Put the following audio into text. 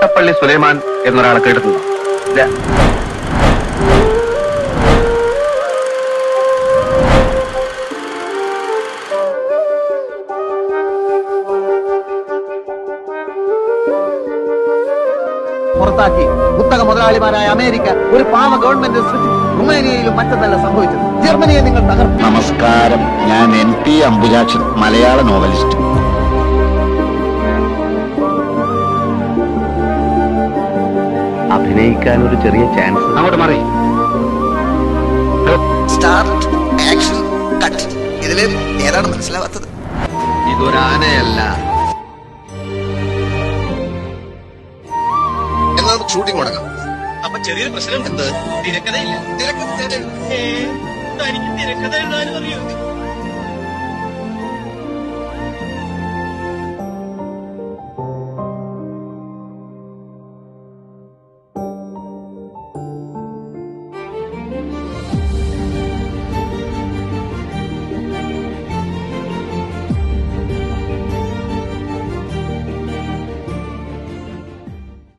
കോട്ടപ്പള്ളി സുലൈമാൻ എന്നൊരാളെ കേട്ടിട്ടുണ്ടോ. പുറത്താക്കി കുത്തക മുതലാളിമാരായ അമേരിക്ക ഒരു പാവ ഗവൺമെന്റ് സൃഷ്ടിച്ചു റുമേനിയയിലും മറ്റെന്നല്ല സംഭവിച്ചത്. ജർമ്മനിയെ നിങ്ങൾ തകർത്തു നമസ്കാരം. ഞാൻ എൻ ടി അംബുജാക്ഷൻ മലയാള നോവലിസ്റ്റ്. അഭിനയിക്കാൻ ഒരു ചെറിയ ചാൻസ് അങ്ങോട്ട് മാറി. സ്റ്റാർട്ട് ആക്ഷൻ കട്ട് ഇതിൽ ഏതാണ് മനസ്സിലാവാത്തത്? ഇതൊരാനയല്ല. എന്നാൽ നമുക്ക് ഷൂട്ടിംഗ് തുടങ്ങാം അപ്പൊ ചെറിയൊരു പ്രശ്നം എന്ത് തിരക്കഥയില്ല. തിരക്കഥ തനിക്ക് തിരക്കഥ എഴുതാനും അറിയോ?